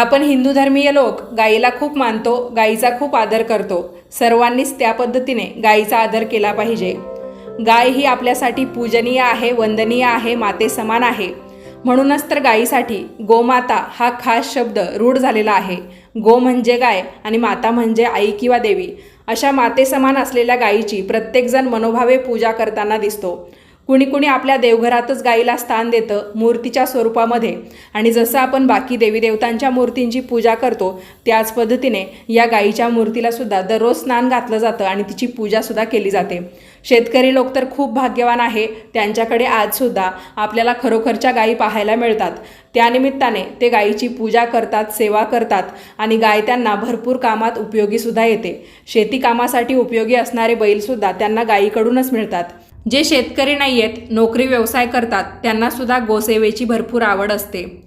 आपण हिंदू धर्मीय लोक गाईला खूप मानतो गाईचा खूप आदर करतो. सर्वांनीच त्या पद्धतीने गाईचा आदर केला पाहिजे. गाय ही आपल्यासाठी पूजनीय आहे वंदनीय आहे माते समान आहे. म्हणूनच तर गायीसाठी गोमाता हा खास शब्द रूढ झालेला आहे. गो म्हणजे गाय आणि माता म्हणजे आई किंवा देवी. अशा माते समान असलेल्या गायीची प्रत्येकजण मनोभावे पूजा करताना दिसतो. कुणी कुणी आपल्या देवघरातच गाईला स्थान देतं मूर्तीच्या स्वरूपामध्ये. आणि जसं आपण बाकी देवी देवतांच्या मूर्तींची पूजा करतो त्याच पद्धतीने या गाईच्या मूर्तीला सुद्धा दररोज स्नान घातलं जातं आणि तिची पूजासुद्धा केली जाते. शेतकरी लोक तर खूप भाग्यवान आहे त्यांच्याकडे आजसुद्धा आपल्याला खरोखरच्या गायी पाहायला मिळतात. त्यानिमित्ताने ते गायीची पूजा करतात सेवा करतात आणि गाय त्यांना भरपूर कामात उपयोगीसुद्धा येते. शेती कामासाठी उपयोगी असणारे बैलसुद्धा त्यांना गायीकडूनच मिळतात. जे शेतकरी नाही आहेत नोकरी व्यवसाय करतात त्यांनासुद्धा गोसेवेची भरपूर आवड असते.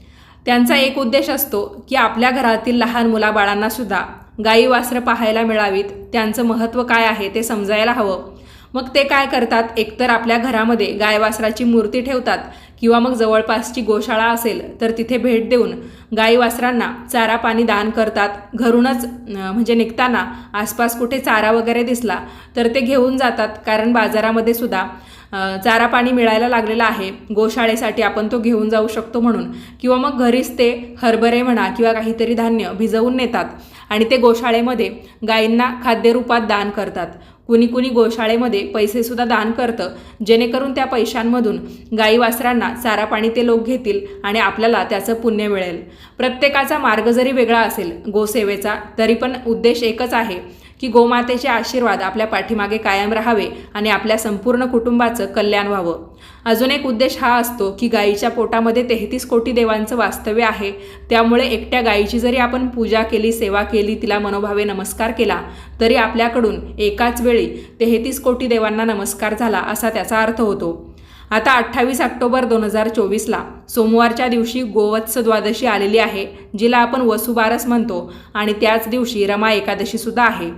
त्यांचा एक उद्देश असतो की आपल्या घरातील लहान मुलाबाळांनासुद्धा गाई वासरं पाहायला मिळावीत. त्यांचं महत्त्व काय आहे ते समजायला हवं. मग ते काय करतात? एकतर आपल्या घरामध्ये गाय वासराची मूर्ती ठेवतात किंवा मग जवळपासची गोशाळा असेल तर तिथे भेट देऊन गाई वासरांना चारा पाणी दान करतात. घरूनच म्हणजे निघताना आसपास कुठे चारा वगैरे दिसला तर ते घेऊन जातात. कारण बाजारामध्ये सुद्धा चारा पाणी मिळायला लागलेला आहे. गोशाळेसाठी आपण तो घेऊन जाऊ शकतो म्हणून. किंवा मग घरीच ते हरभरे म्हणा किंवा काहीतरी धान्य भिजवून नेतात. आणि ते गोशाळेमध्ये गायींना खाद्यरूपात दान करतात. कुणी कुणी गोशाळेमध्ये पैसेसुद्धा दान करतं. जेणेकरून त्या पैशांमधून गाई वासरांना चारा पाणी ते लोक घेतील आणि आपल्याला त्याचं पुण्य मिळेल. प्रत्येकाचा मार्ग जरी वेगळा असेल गोसेवेचा तरी पण उद्देश एकच आहे. की गोमातेचे आशीर्वाद आपल्या पाठीमागे कायम राहावे आणि आपल्या संपूर्ण कुटुंबाचं कल्याण व्हावं. अजून एक उद्देश हा असतो की गायीच्या पोटामध्ये तेहतीस कोटी देवांचं वास्तव्य आहे. त्यामुळे एकट्या गायीची जरी आपण पूजा केली सेवा केली तिला मनोभावे नमस्कार केला तरी आपल्याकडून एकाच वेळी तेहतीस कोटी देवांना नमस्कार झाला असा त्याचा अर्थ होतो. आता अठ्ठावीस ऑक्टोबर दोन हजार चोवीसला सोमवारच्या दिवशी गोवत्स द्वादशी आलेली आहे जिला आपण वसुबारस म्हणतो आणि त्याच दिवशी रमा एकादशीसुद्धा आहे.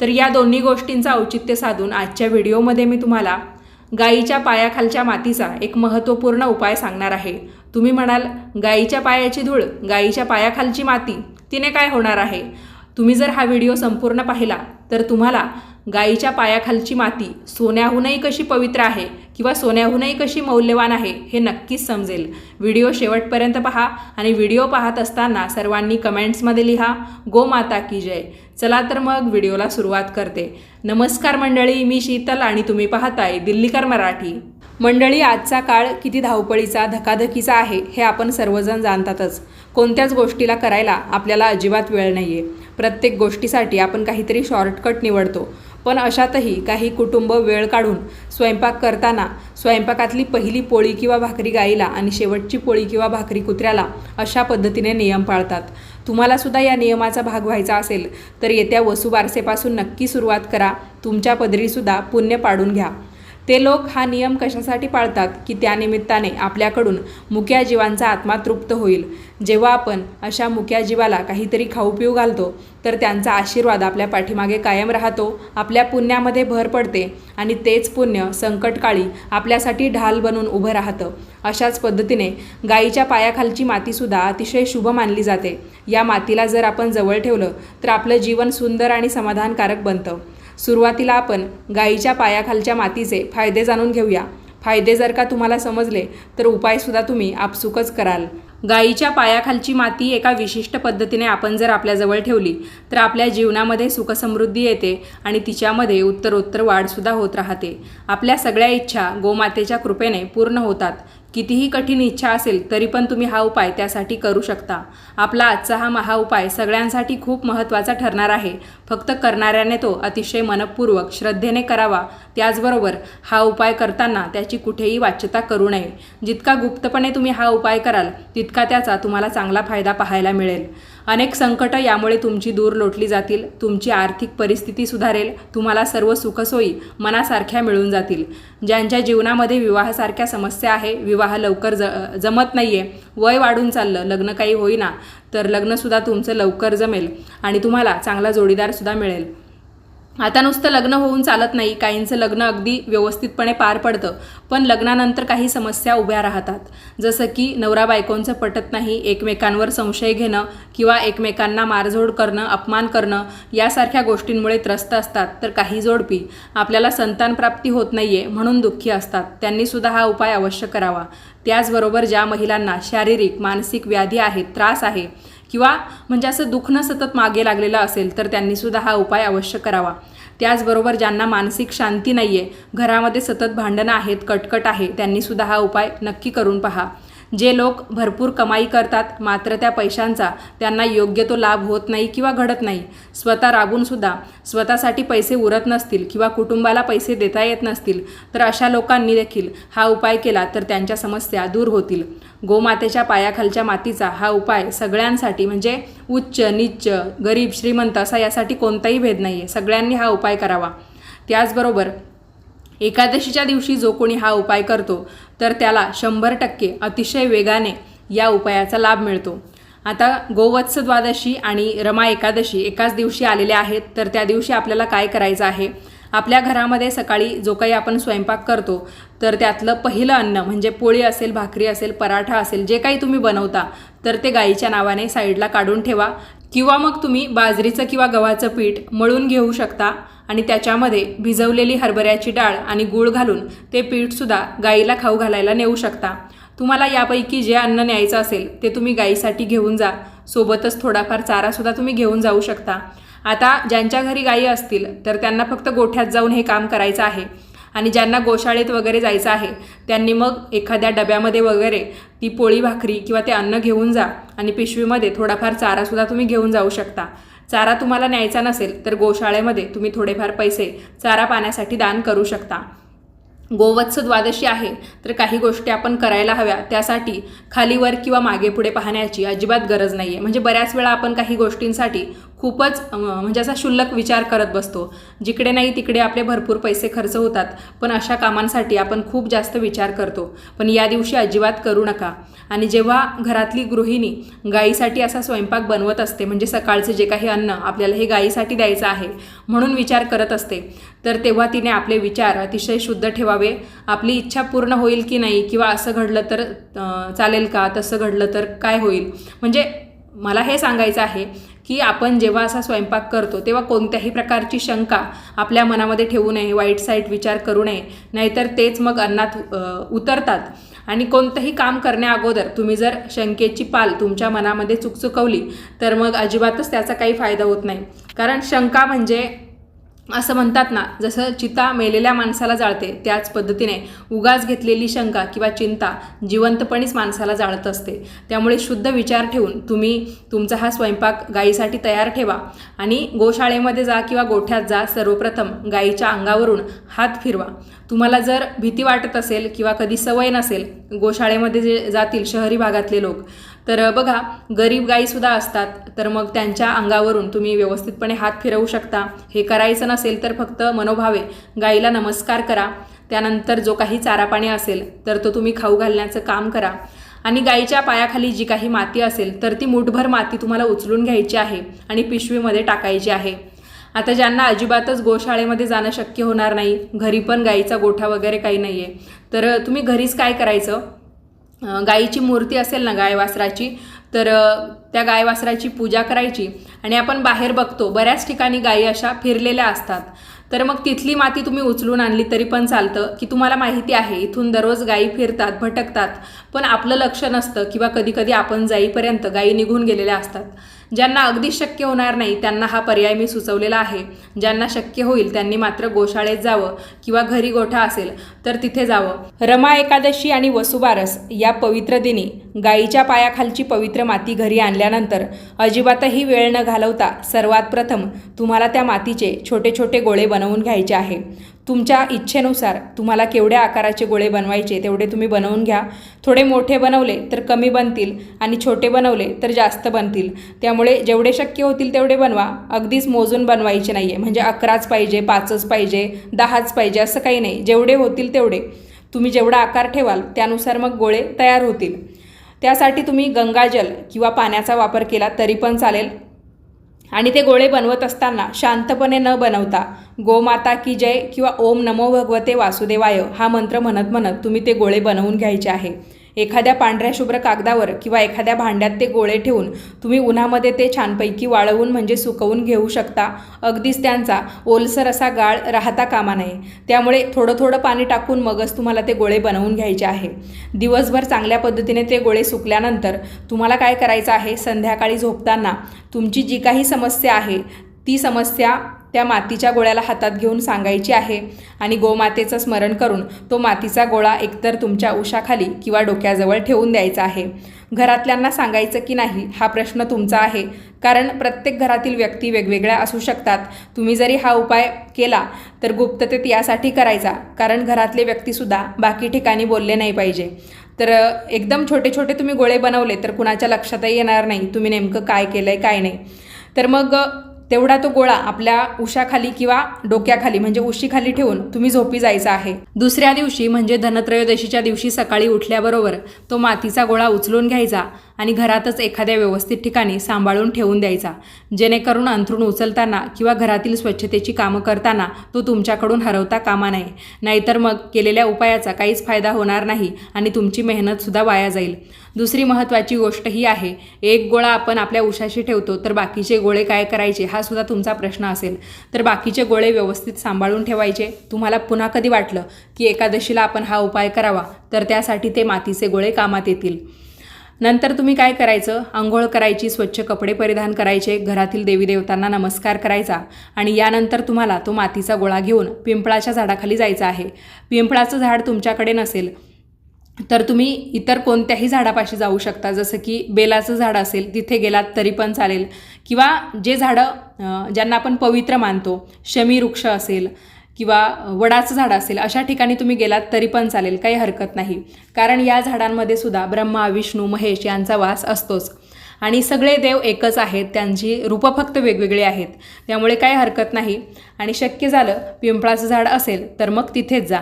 तर या दोन्ही गोष्टींचं औचित्य साधून आजच्या व्हिडिओमध्ये मी तुम्हाला गाईच्या पायाखालच्या मातीचा एक महत्त्वपूर्ण उपाय सांगणार आहे. तुम्ही म्हणाल गाईच्या पायाची धूळ गाईच्या पायाखालची माती तिने काय होणार आहे? तुम्ही जर हा व्हिडिओ संपूर्ण पाहिला तर तुम्हाला गाईच्या पायाखालची माती सोन्याहूनही कशी पवित्र आहे किंवा सोन्याहूनही कशी मौल्यवान आहे हे नक्कीच समजेल. व्हिडिओ शेवटपर्यंत पहा आणि व्हिडिओ पाहत असताना सर्वांनी कमेंट्समध्ये लिहा गोमाता की जय. चला तर मग व्हिडिओला सुरुवात करते. नमस्कार मंडळी मी शीतल आणि तुम्ही पाहताय दिल्लीकर मराठी. मंडळी आजचा काळ किती धावपळीचा धकाधकीचा आहे हे आपण सर्वजण जाणतातच. कोणत्याच गोष्टीला करायला आपल्याला अजिबात वेळ नाही आहे प्रत्येक गोष्टीसाठी आपण काहीतरी शॉर्टकट निवडतो. पण अशातही काही कुटुंब वेळ काढून स्वयंपाक करताना स्वयंपाकातली पहिली पोळी किंवा भाकरी गाईला आणि शेवटची पोळी किंवा भाकरी कुत्र्याला अशा पद्धतीने नियम पाळतात. तुम्हाला सुद्धा या नियमाचा भाग व्हायचा असेल तर येत्या वसुबारसेपासून नक्की सुरुवात करा. तुमच्या पदरीसुद्धा पुण्य पाडून घ्या. ते लोक हा नियम कशासाठी पाळतात? की त्यानिमित्ताने आपल्याकडून मुक्या जीवांचा आत्मा तृप्त होईल. जेव्हा आपण अशा मुक्या जीवाला काहीतरी खाऊ पिऊ घालतो तर त्यांचा आशीर्वाद आपल्या पाठीमागे कायम राहतो आपल्या पुण्यामध्ये भर पडते आणि तेच पुण्य संकटकाळी आपल्यासाठी ढाल बनून उभं राहतं. अशाच पद्धतीने गाईच्या पायाखालची मातीसुद्धा अतिशय शुभ मानली जाते. या मातीला जर आपण जवळ ठेवलं तर आपलं जीवन सुंदर आणि समाधानकारक बनतं. सुरुवातीला आपण गाईच्या पायाखालच्या मातीचे फायदे जाणून घेऊया. फायदे जर का तुम्हाला समजले तर उपायसुद्धा तुम्ही आपसुकच कराल. गाईच्या पायाखालची माती एका विशिष्ट पद्धतीने आपण जर आपल्याजवळ ठेवली तर आपल्या जीवनामध्ये सुखसमृद्धी येते आणि तिच्यामध्ये उत्तरोत्तर वाढसुद्धा होत राहते. आपल्या सगळ्या इच्छा गोमातेच्या कृपेने पूर्ण होतात. कितीही कठीण इच्छा असेल तरी पण तुम्ही हा उपाय त्यासाठी करू शकता. आपला आजचा हा महा उपाय सगळ्यांसाठी खूप महत्त्वाचा ठरणार आहे. फक्त करणाऱ्याने तो अतिशय मनपूर्वक श्रद्धेने करावा. त्याचबरोबर हा उपाय करताना त्याची कुठेही वाच्यता करू नये. जितका गुप्तपणे तुम्ही हा उपाय कराल तितका त्याचा तुम्हाला चांगला फायदा पाहायला मिळेल. अनेक संकटं यामुळे तुमची दूर लोटली जातील तुमची आर्थिक परिस्थिती सुधारेल तुम्हाला सर्व सुखसोयी मनासारख्या मिळून जातील. ज्यांच्या जीवनामध्ये विवाहासारख्या समस्या आहे विवाह लवकर ज जमत नाही आहे वय वाढून चाललं लग्न काही होईना तर लग्नसुद्धा तुमचं लवकर जमेल आणि तुम्हाला चांगला जोडीदारसुद्धा मिळेल. आता नुसतं लग्न होऊन चालत नाही काहींचं लग्न अगदी व्यवस्थितपणे पार पडतं पण लग्नानंतर काही समस्या उभ्या राहतात. जसं की नवरा बायकोंचं पटत नाही एकमेकांवर संशय घेणं किंवा एकमेकांना मारझोड करणं अपमान करणं यासारख्या गोष्टींमुळे त्रस्त असतात तर काही जोडपी. आपल्याला संतानप्राप्ती होत नाही आहे म्हणून दुःखी असतात. त्यांनीसुद्धा हा उपाय अवश्य करावा. त्याचबरोबर ज्या महिलांना शारीरिक मानसिक व्याधी आहेत त्रास आहे किंवा म्हणजे असं दुखणं सतत मागे लागलेलं असेल तर त्यांनीसुद्धा हा उपाय अवश्य करावा. त्याचबरोबर ज्यांना मानसिक शांती नाही आहे घरामध्ये सतत भांडणं आहेत कटकट आहे त्यांनीसुद्धा हा उपाय नक्की करून पहा. जे लोक भरपूर कमाई करतात मात्र त्या पैशांचा त्यांना योग्य तो लाभ होत नाही किंवा घडत नाही. स्वतः राबूनसुद्धा स्वतःसाठी पैसे उरत नसतील किंवा कुटुंबाला पैसे देता येत नसतील तर अशा लोकांनी देखील हा उपाय केला तर त्यांच्या समस्या दूर होतील. गोमातेच्या पायाखालच्या मातीचा हा उपाय सगळ्यांसाठी म्हणजे उच्च निच्च गरीब श्रीमंत असा यासाठी कोणताही भेद नाही आहे सगळ्यांनी हा उपाय करावा. त्याचबरोबर एकादशीच्या दिवशी जो कोणी हा उपाय करतो तर त्याला शंभर टक्के अतिशय वेगाने या उपायाचा लाभ मिळतो. आता गोवत्स द्वादशी आणि रमा एकादशी एकाच दिवशी आलेल्या आहेत तर त्या दिवशी आपल्याला काय करायचं आहे? आपल्या घरामध्ये सकाळी जो काही आपण स्वयंपाक करतो तर त्यातलं पहिलं अन्न म्हणजे पोळी असेल भाकरी असेल पराठा असेल जे काही तुम्ही बनवता तर ते गाईच्या नावाने साईडला काढून ठेवा. किंवा मग तुम्ही बाजरीचं किंवा गव्हाचं पीठ मळून घेऊ शकता. आणि त्याच्यामध्ये भिजवलेली हरभऱ्याची डाळ आणि गूळ घालून ते पीठसुद्धा गाईला खाऊ घालायला नेऊ शकता. तुम्हाला यापैकी जे अन्न न्यायचं असेल ते तुम्ही गाईसाठी घेऊन जा. सोबतच थोडाफार चारासुद्धा तुम्ही घेऊन जाऊ शकता. आता ज्यांच्या घरी गायी असतील तर त्यांना फक्त गोठ्यात जाऊन हे काम करायचं आहे. आणि ज्यांना गोशाळेत वगैरे जायचं आहे त्यांनी मग एखाद्या डब्यामध्ये वगैरे ती पोळी भाकरी किंवा ते अन्न घेऊन जा. आणि पिशवीमध्ये थोडाफार चारासुद्धा तुम्ही घेऊन जाऊ शकता. चारा तुम्हाला न्यायचा नसेल तर गोशाळेमध्ये तुम्ही थोडेफार पैसे चारा पाण्यासाठी दान करू शकता. गोवत्स द्वादशी आहे तर काही गोष्टी आपण करायला हव्या. त्यासाठी खालीवर किंवा मागे पुढे पाहण्याची अजिबात गरज नाही आहे म्हणजे बऱ्याच वेळा आपण काही गोष्टींसाठी खूपच म्हणजे असा क्षुल्लक विचार करत बसतो. जिकडे नाही तिकडे आपले भरपूर पैसे खर्च होतात पण अशा कामांसाठी आपण खूप जास्त विचार करतो. पण या दिवशी अजिबात करू नका. आणि जेव्हा घरातली गृहिणी गाईसाठी असा स्वयंपाक बनवत असते म्हणजे सकाळचं जे काही अन्न आपल्याला हे गाईसाठी द्यायचं आहे म्हणून विचार करत असते तर तेव्हा तिने आपले विचार अतिशय शुद्ध ठेवावे. आपली इच्छा पूर्ण होईल की नाही किंवा असं घडलं तर चालेल का? तसं घडलं तर काय होईल? म्हणजे मला हे सांगायचं आहे की आपण जेव्हा असा स्वयंपाक करतो तेव्हा कोणत्याही प्रकारची शंका आपल्या मनामध्ये ठेवू नये वाईट साईट विचार करू नये नाहीतर तेच मग अन्नात उतरतात. आणि कोणतंही काम करण्याअगोदर तुम्ही जर शंकेची पाल तुमच्या मनामध्ये चुकचुकवली तर मग अजिबातच त्याचा काही फायदा होत नाही. कारण शंका म्हणजे असं म्हणतात ना जसं चिता मेलेल्या माणसाला जाळते त्याच पद्धतीने उगाच घेतलेली शंका किंवा चिंता जिवंतपणीच माणसाला जाळत असते. त्यामुळे शुद्ध विचार ठेवून तुम्ही तुमचा हा स्वयंपाक गायीसाठी तयार ठेवा आणि गोशाळेमध्ये जा किंवा गोठ्यात जा सर्वप्रथम गायीच्या अंगावरून हात फिरवा. तुम्हाला जर भीती वाटत असेल किंवा कधी सवय नसेल गोशाळेमध्ये जे जातील शहरी भागातले लोक तर बघा गरीब गाईसुद्धा असतात तर मग त्यांच्या अंगावरून तुम्ही व्यवस्थितपणे हात फिरवू शकता. हे करायचं नसेल तर फक्त मनोभावे गाईला नमस्कार करा. त्यानंतर जो काही चारा पाणी असेल तर तो तुम्ही खाऊ घालण्याचं काम करा. आणि गाईच्या पायाखाली जी काही माती असेल तर ती मुठभर माती तुम्हाला उचलून घ्यायची आहे आणि पिशवीमध्ये टाकायची आहे. आता ज्यांना अजिबातच गोशाळेमध्ये जाणं शक्य होणार नाही घरी पण गाईचा गोठा वगैरे काही नाही आहे तर तुम्ही घरीच काय करायचं? गाईची मूर्ती असेल ना गाय वासराची तर त्या गाय वासराची पूजा करायची आणि आपण बाहेर बघतो बऱ्याच ठिकाणी गायी अशा फिरलेल्या असतात. तर मग तिथली माती तुम्ही उचलून आणली तरी पण चालतं की तुम्हाला माहिती आहे इथून दररोज गायी फिरतात भटकतात पण आपलं लक्ष नसतं किंवा कधीकधी आपण जाईपर्यंत गायी निघून गेलेल्या असतात. ज्यांना अगदी शक्य होणार नाही त्यांना हा पर्याय मी सुचवलेला आहे. ज्यांना शक्य होईल त्यांनी मात्र गोशाळेत जावं किंवा घरी गोठा असेल तर तिथे जावं. रमा एकादशी आणि वसुबारस या पवित्र दिनी गायीच्या पायाखालची पवित्र माती घरी आणल्यानंतर अजिबातही वेळ न घालवता सर्वात प्रथम तुम्हाला त्या मातीचे छोटे छोटे गोळे बनवून घ्यायचे आहे. तुमच्या इच्छेनुसार तुम्हाला केवढ्या आकाराचे गोळे बनवायचे तेवढे तुम्ही बनवून घ्या. थोडे मोठे बनवले तर कमी बनतील आणि छोटे बनवले तर जास्त बनतील. त्यामुळे जेवढे शक्य होतील तेवढे बनवा. अगदीच मोजून बनवायचे नाही आहे म्हणजे अकराच पाहिजे पाचच पाहिजे दहाच पाहिजे असं काही नाही. जेवढे होतील तेवढे. तुम्ही जेवढा आकार ठेवाल त्यानुसार मग गोळे तयार होतील. त्यासाठी तुम्ही गंगाजल किंवा पाण्याचा वापर केला तरी पण चालेल. आणि ते गोळे बनवत असताना शांतपणे न बनवता गोमाता की जय किंवा ओम नमो भगवते वासुदेवाय हा मंत्र म्हणत म्हणत तुम्ही ते गोळे बनवून घ्यायचे आहे. एखाद्या पांढऱ्या शुभ्र कागदावर किंवा एखाद्या भांड्यात ते गोळे ठेवून तुम्ही उन्हामध्ये ते छानपैकी वाळवून म्हणजे सुकवून घेऊ शकता. अगदीच त्यांचा ओलसर असा गाळ राहता कामा नये. त्यामुळे थोडं थोडं पाणी टाकून मगच तुम्हाला ते गोळे बनवून घ्यायचे आहे. दिवसभर चांगल्या पद्धतीने ते गोळे सुकल्यानंतर तुम्हाला काय करायचं आहे? संध्याकाळी झोपताना तुमची जी काही समस्या आहे ती समस्या त्या मातीच्या गोळ्याला हातात घेऊन सांगायची आहे आणि गोमातेचं स्मरण करून तो मातीचा गोळा एकतर तुमच्या उशाखाली किंवा डोक्याजवळ ठेवून द्यायचा आहे. घरातल्यांना सांगायचं की नाही हा प्रश्न तुमचा आहे. कारण प्रत्येक घरातील व्यक्ती वेगवेगळ्या असू शकतात. तुम्ही जरी हा उपाय केला तर गुप्ततेत यासाठी करायचा. कारण घरातले व्यक्तीसुद्धा बाकी ठिकाणी बोलले नाही पाहिजे. तर एकदम छोटे छोटे तुम्ही गोळे बनवले तर कुणाच्या लक्षातही येणार नाही. तुम्ही नेमकं काय केलं आहे काय नाही. तर मग तेवढा तो गोळा आपल्या उशाखाली किंवा डोक्याखाली म्हणजे उशीखाली ठेवून तुम्ही झोपी जायचा आहे. दुसऱ्या दिवशी म्हणजे धनत्रयोदशीच्या दिवशी सकाळी उठल्याबरोबर तो मातीचा गोळा उचलून घ्यायचा. आणि घरातच एखाद्या व्यवस्थित ठिकाणी सांभाळून ठेवून द्यायचा. जेणेकरून अंथरूण उचलताना किंवा घरातील स्वच्छतेची कामं करताना तो तुमच्याकडून हरवता कामा नये. नाहीतर मग केलेल्या उपायाचा काहीच फायदा होणार नाही आणि तुमची मेहनतसुद्धा वाया जाईल. दुसरी महत्त्वाची गोष्ट ही आहे एक गोळा आपण आपल्या उशाशी ठेवतो तर बाकीचे गोळे काय करायचे हा सुद्धा तुमचा प्रश्न असेल. तर बाकीचे गोळे व्यवस्थित सांभाळून ठेवायचे. तुम्हाला पुन्हा कधी वाटलं की एकादशीला आपण हा उपाय करावा तर त्यासाठी ते मातीचे गोळे कामात येतील. नंतर तुम्ही काय करायचं? आंघोळ करायची स्वच्छ कपडे परिधान करायचे घरातील देवी देवतांना नमस्कार करायचा आणि यानंतर तुम्हाला तो मातीचा गोळा घेऊन पिंपळाच्या झाडाखाली जायचं आहे. पिंपळाचं झाड तुमच्याकडे नसेल तर तुम्ही इतर कोणत्याही झाडापाशी जाऊ शकता. जसं की बेलाचं झाड असेल तिथे गेलात तरी पण चालेल. किंवा जे झाडं ज्यांना आपण पवित्र मानतो शमी वृक्ष असेल किंवा वडाचं झाड असेल अशा ठिकाणी तुम्ही गेलात तरी पण चालेल काही हरकत नाही. कारण या झाडांमध्ये सुद्धा ब्रह्मा विष्णू महेश यांचा वास असतोच. आणि सगळे देव एकच आहेत त्यांची रूपं फक्त वेगवेगळी आहेत. त्यामुळे काही हरकत नाही. आणि शक्य झालं पिंपळाचं झाड असेल तर मग तिथेच जा.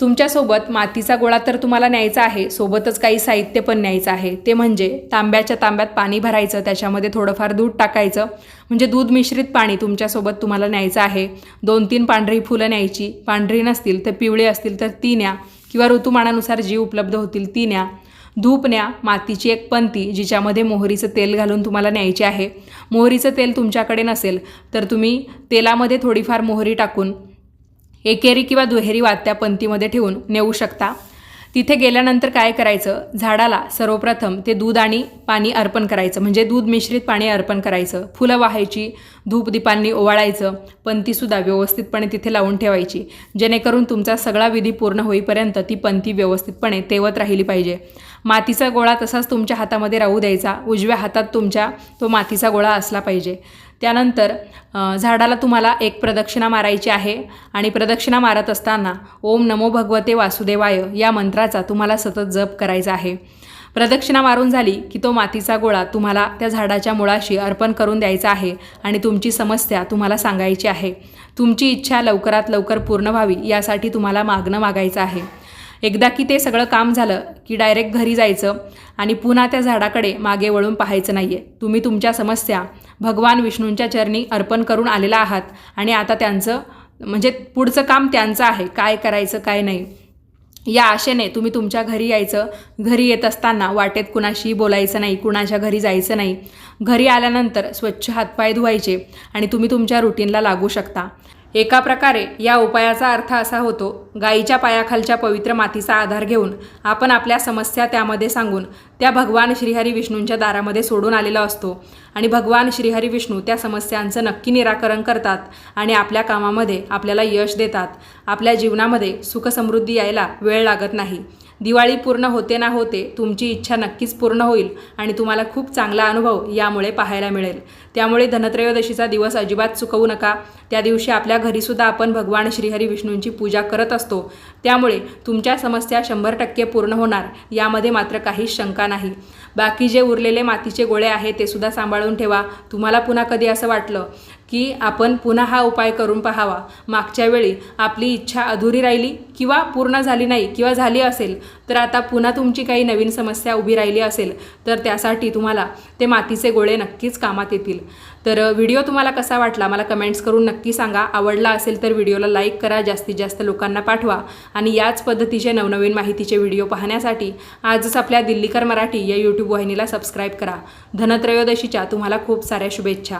तुमच्यासोबत मातीचा गोळा तर तुम्हाला न्यायचा आहे सोबतच काही साहित्य पण न्यायचं आहे. ते म्हणजे तांब्याच्या तांब्यात पाणी भरायचं त्याच्यामध्ये थोडंफार दूध टाकायचं. म्हणजे दूध मिश्रित पाणी तुमच्यासोबत तुम्हाला न्यायचं आहे. दोन तीन पांढरी फुलं न्यायची. पांढरी नसतील तर पिवळी असतील तर ती न्या. किंवा ऋतुमानानुसार जी उपलब्ध होतील ती न्या. धूप न्या मातीची एक पंती जिच्यामध्ये मोहरीचं तेल घालून तुम्हाला न्यायचे आहे. मोहरीचं तेल तुमच्याकडे नसेल तर तुम्ही तेलामध्ये थोडीफार मोहरी टाकून एकेरी किंवा दुहेरी वात्या पंथीमध्ये ठेवून नेऊ शकता. तिथे गेल्यानंतर काय करायचं? झाडाला सर्वप्रथम ते दूध आणि पाणी अर्पण करायचं. म्हणजे दूध मिश्रित पाणी अर्पण करायचं. फुलं वाहायची धूपदीपांनी ओवाळायचं पंथीसुद्धा व्यवस्थितपणे तिथे लावून ठेवायची. जेणेकरून तुमचा सगळा विधी पूर्ण होईपर्यंत ती पंथी व्यवस्थितपणे तेवत राहिली पाहिजे. मातीचा गोळा तसाच तुमच्या हातामध्ये राहू द्यायचा. उजव्या हातात तुमच्या तो मातीचा गोळा असला पाहिजे. त्यानंतर झाडाला तुम्हाला एक प्रदक्षिणा मारायची आहे आणि प्रदक्षिणा मारत असताना ओम नमो भगवते वासुदेवाय या मंत्राचा तुम्हाला सतत जप करायचा आहे. प्रदक्षिणा मारून झाली की तो मातीचा गोळा तुम्हाला त्या झाडाच्या मुळाशी अर्पण करून द्यायचा आहे आणि तुमची समस्या तुम्हाला सांगायची आहे. तुमची इच्छा लवकरात लवकर पूर्ण व्हावी यासाठी तुम्हाला मागणं मागायचं आहे. एकदा की ते सगळं काम झालं की डायरेक्ट घरी जायचं आणि पुन्हा त्या झाडाकडे मागे वळून पाहायचं नाही आहे तुम्ही तुमच्या समस्या भगवान विष्णूंच्या चरणी अर्पण करून आलेला आहात आणि आता त्यांचं म्हणजे पुढचं काम त्यांचं आहे. काय करायचं काय नाही. या आशेने तुम्ही तुमच्या घरी यायचं. घरी येत असताना वाटेत कुणाशी बोलायचं नाही कुणाच्या घरी जायचं नाही. घरी आल्यानंतर स्वच्छ हातपाय धुवायचे आणि तुम्ही तुमच्या रुटीनला लागू शकता. एका प्रकारे या उपायाचा अर्थ असा होतो गाईच्या पायाखालच्या पवित्र मातीचा आधार घेऊन आपण आपल्या समस्या त्यामध्ये सांगून त्या भगवान श्रीहरी विष्णूंच्या दारामध्ये सोडून आलेला असतो. आणि भगवान श्रीहरी विष्णू त्या समस्यांचं नक्की निराकरण करतात आणि आपल्या कामामध्ये आपल्याला यश देतात. आपल्या जीवनामध्ये सुखसमृद्धी यायला वेळ लागत नाही. दिवाळी पूर्ण होते ना होते तुमची इच्छा नक्कीच पूर्ण होईल आणि तुम्हाला खूप चांगला अनुभव यामुळे पाहायला मिळेल. त्यामुळे धनत्रयोदशीचा दिवस अजिबात चुकवू नका. त्या दिवशी आपल्या घरीसुद्धा आपण भगवान श्रीहरी विष्णूंची पूजा करत असतो. त्यामुळे तुमच्या समस्या शंभर टक्के पूर्ण होणार यामध्ये मात्र काहीच शंका नाही. बाकी जे उरलेले मातीचे गोळे आहेत ते सुद्धा सांभाळून ठेवा. तुम्हाला पुन्हा कधी असं वाटलं? की आपण पुन्हा हा उपाय करून पाहावा. मागच्या वेळी आपली इच्छा अधुरी राहिली किंवा पूर्ण झाली नाही किंवा झाली असेल तर आता पुन्हा तुमची काही नवीन समस्या उभी राहिली असेल तर त्यासाठी तुम्हाला ते मातीचे गोळे नक्कीच कामात येतील. तर व्हिडिओ तुम्हाला कसा वाटला मला कमेंट्स करून नक्की सांगा. आवडला असेल तर व्हिडिओला लाईक करा जास्तीत जास्त लोकांना पाठवा आणि याच पद्धतीचे नवनवीन माहितीचे व्हिडिओ पाहण्यासाठी आजच आपल्या दिल्लीकर मराठी या यूट्यूब वाहिनीला सबस्क्राईब करा. धनत्रयोदशीच्या तुम्हाला खूप साऱ्या शुभेच्छा.